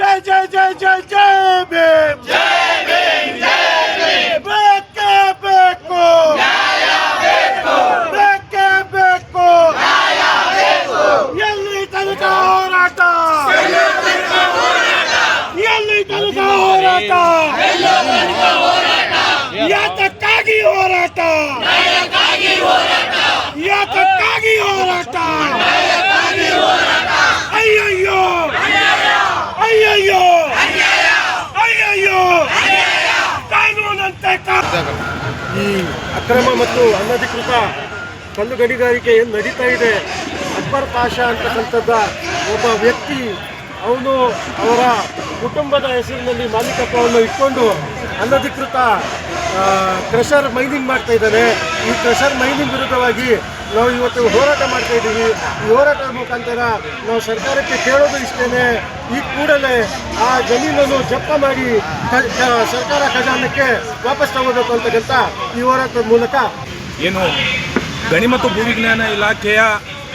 ಜೈ ಜೈ ಜೈ ಜೈ ಜೈ ಭೀಮ್. ಬೇಕೇ ಬೇಕು. ಬೇಕೇ ಬೇಕು. ಎಲ್ಲಿ ತನಕ ಹೋರಾಟ? ಎಲ್ಲಿ ತನಕ ಹೋರಾಟ? ಯಾತಕ್ಕಾಗಿ ಹೋರಾಟ ಯಾತಕ್ಕಾಗಿ ಹೋರಾಟ ಅಯ್ಯಯ್ಯೋ ಅಯ್ಯಯ್ಯೋ ಅಯ್ಯಯ್ಯೋ ಈ ಅಕ್ರಮ ಮತ್ತು ಅನಧಿಕೃತ ಕಲ್ಲು ಗಣಿಗಾರಿಕೆ ಏನು ನಡೀತಾ ಇದೆ? ಅಕ್ಬರ್ ಪಾಷಾ ಅಂತಕ್ಕಂಥದ್ದ ಒಬ್ಬ ವ್ಯಕ್ತಿ, ಅವನು ಅವರ ಕುಟುಂಬದ ಹೆಸರಿನಲ್ಲಿ ಮಾಲೀಕತ್ವವನ್ನು ಇಟ್ಕೊಂಡು ಅನಧಿಕೃತ ಕ್ರೆಷರ್ ಮೈನಿಂಗ್ ಮಾಡ್ತಾ ಇದ್ದಾನೆ. ಈ ಕ್ರೆಷರ್ ಮೈನಿಂಗ್ ವಿರುದ್ಧವಾಗಿ ನಾವು ಇವತ್ತು ಹೋರಾಟ ಮಾಡ್ತಾ ಇದ್ದೀವಿ. ಈ ಹೋರಾಟದ ಮುಖಾಂತರ ನಾವು ಸರ್ಕಾರಕ್ಕೆ ಕೇಳೋದು ಇಷ್ಟೇ ಈ ಕೂಡಲೇ ಆ ಜಮೀನನ್ನು ಜಪ್ಪ ಮಾಡಿ ಸರ್ಕಾರ ಖಜಾನಕ್ಕೆ ವಾಪಸ್ ತಗೋಬೇಕು ಅಂತಕ್ಕಂಥ ಈ ಹೋರಾಟದ ಮೂಲಕ ಏನು ಗಣಿ ಮತ್ತು ಭೂವಿಜ್ಞಾನ ಇಲಾಖೆಯ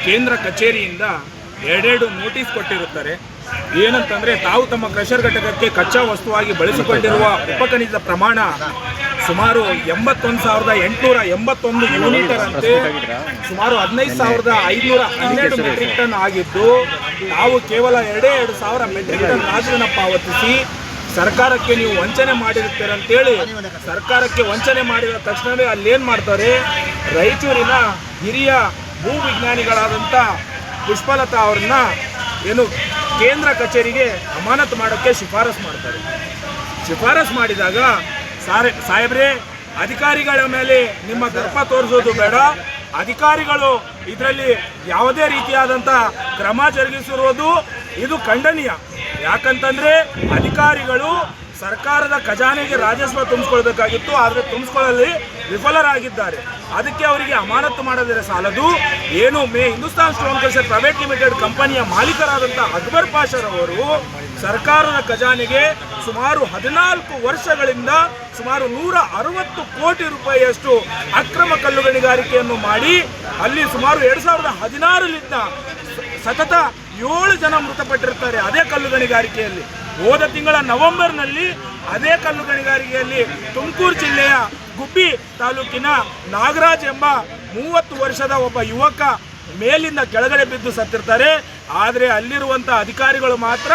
ಕೇಂದ್ರ ಕಚೇರಿಯಿಂದ ಎರಡೆರಡು ನೋಟಿಸ್ ಕೊಟ್ಟಿರುತ್ತಾರೆ. ಏನಂತಂದ್ರೆ ತಾವು ತಮ್ಮ ಕ್ರಷರ್ ಘಟಕಕ್ಕೆ ಕಚ್ಚಾ ವಸ್ತುವಾಗಿ ಬಳಸಿಕೊಂಡಿರುವ ಉಪಖನಿಜ ಪ್ರಮಾಣ ಸುಮಾರು ಎಂಬತ್ತೊಂದು ಸಾವಿರದ ಎಂಟುನೂರ ಎಂಬತ್ತೊಂದು ಯೂನಿಟರ್ ಅಂತೆ ಸುಮಾರು ಹದಿನೈದು ಸಾವಿರದ ಐದುನೂರ ಹನ್ನೆರಡು ಮೆಟ್ರಿಕ್ ಟನ್ ಆಗಿದ್ದು ನಾವು ಕೇವಲ ಎರಡೇ ಎರಡು ಸಾವಿರ ಮೆಟ್ರಿಕ್ ಟನ್ ರಾಜನ ಪಾವತಿಸಿ ಸರ್ಕಾರಕ್ಕೆ ನೀವು ವಂಚನೆ ಮಾಡಿರುತ್ತೀರ ಅಂತೇಳಿ ಸರ್ಕಾರಕ್ಕೆ ವಂಚನೆ ಮಾಡಿದ ತಕ್ಷಣವೇ ಅಲ್ಲೇನು ಮಾಡ್ತಾರೆ? ರಾಯಚೂರಿನ ಹಿರಿಯ ಭೂ ವಿಜ್ಞಾನಿಗಳಾದಂಥ ಪುಷ್ಪಲತಾ ಅವ್ರನ್ನ ಏನು ಕೇಂದ್ರ ಕಚೇರಿಗೆ ಅಮಾನತು ಮಾಡೋಕ್ಕೆ ಶಿಫಾರಸು ಮಾಡ್ತಾರೆ. ಶಿಫಾರಸು ಮಾಡಿದಾಗ ಸಾರೆ, ಸಾಹೇಬ್ರೆ, ಅಧಿಕಾರಿಗಳ ಮೇಲೆ ನಿಮ್ಮ ದರ್ಪ ತೋರಿಸೋದು ಬೇಡ. ಅಧಿಕಾರಿಗಳು ಇದರಲ್ಲಿ ಯಾವುದೇ ರೀತಿಯಾದಂಥ ಕ್ರಮ ಜರುಗಿಸಿರುವುದು ಇದು ಖಂಡನೀಯ. ಯಾಕಂತಂದ್ರೆ ಅಧಿಕಾರಿಗಳು ಸರ್ಕಾರದ ಖಜಾನೆಗೆ ರಾಜಸ್ವ ತುಂಬಿಸ್ಕೊಳ್ಬೇಕಾಗಿತ್ತು, ಆದರೆ ತುಂಬಿಸ್ಕೊಳ್ಳಲ್ಲಿ ವಿಫಲರಾಗಿದ್ದಾರೆ. ಅದಕ್ಕೆ ಅವರಿಗೆ ಅಮಾನತು ಮಾಡದಿರ ಸಾಲದು. ಏನು, ಮೇ ಹಿಂದೂಸ್ತಾನ್ ಕ್ರಷರ್ ಪ್ರೈವೇಟ್ ಲಿಮಿಟೆಡ್ ಕಂಪನಿಯ ಮಾಲೀಕರಾದಂಥ ಅಕ್ಬರ್ ಪಾಷರವರು ಸರ್ಕಾರದ ಖಜಾನೆಗೆ ಸುಮಾರು ಹದಿನಾಲ್ಕು ವರ್ಷಗಳಿಂದ ಸುಮಾರು ನೂರ ಅರವತ್ತು ಕೋಟಿ ರೂಪಾಯಿಯಷ್ಟು ಅಕ್ರಮ ಕಲ್ಲುಗಣಿಗಾರಿಕೆಯನ್ನು ಮಾಡಿ, ಅಲ್ಲಿ ಸುಮಾರು ಎರಡು ಸಾವಿರದ ಹದಿನಾರರಿಂದ ಸತತ ಏಳು ಜನ ಮೃತಪಟ್ಟಿರ್ತಾರೆ ಅದೇ ಕಲ್ಲು ಗಣಿಗಾರಿಕೆಯಲ್ಲಿ. ಹೋದ ತಿಂಗಳ ನವೆಂಬರ್ನಲ್ಲಿ ಅದೇ ಕಲ್ಲು ಗಣಿಗಾರಿಕೆಯಲ್ಲಿ ತುಮಕೂರು ಜಿಲ್ಲೆಯ ಗುಬ್ಬಿ ತಾಲೂಕಿನ ನಾಗರಾಜ್ ಎಂಬ ಮೂವತ್ತು ವರ್ಷದ ಒಬ್ಬ ಯುವಕ ಮೇಲಿಂದ ಕೆಳಗಡೆ ಬಿದ್ದು ಸತ್ತಿರ್ತಾರೆ. ಆದರೆ ಅಲ್ಲಿರುವಂಥ ಅಧಿಕಾರಿಗಳು ಮಾತ್ರ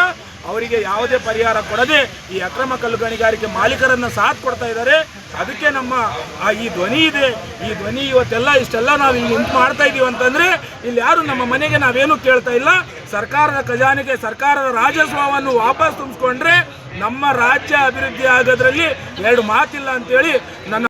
ಅವರಿಗೆ ಯಾವುದೇ ಪರಿಹಾರ ಕೊಡದೆ ಈ ಅಕ್ರಮ ಕಲ್ಲು ಗಣಿಗಾರಿಕೆ ಮಾಲೀಕರನ್ನು ಸಾಥ್ ಕೊಡ್ತಾ ಇದ್ದಾರೆ. ಅದಕ್ಕೆ ನಮ್ಮ ಆ ಈ ಧ್ವನಿ ಇದೆ. ಈ ಧ್ವನಿ ಇವತ್ತೆಲ್ಲ ಇಷ್ಟೆಲ್ಲ ನಾವು ಇಲ್ಲಿ ನಿಂತು ಮಾಡ್ತಾ ಇದೀವಿ ಅಂತಂದ್ರೆ ಇಲ್ಲಿ ಯಾರು ನಮ್ಮ ಮನೆಗೆ ನಾವೇನು ಕೇಳ್ತಾ ಇಲ್ಲ. ಸರ್ಕಾರದ ಖಜಾನೆಗೆ ಸರ್ಕಾರದ ರಾಜಸ್ವವನ್ನು ವಾಪಸ್ ತುಂಬಿಸ್ಕೊಂಡ್ರೆ ನಮ್ಮ ರಾಜ್ಯ ಅಭಿವೃದ್ಧಿ ಆಗೋದ್ರಲ್ಲಿ ಎರಡು ಮಾತಿಲ್ಲ ಅಂತೇಳಿ ನನ್ನ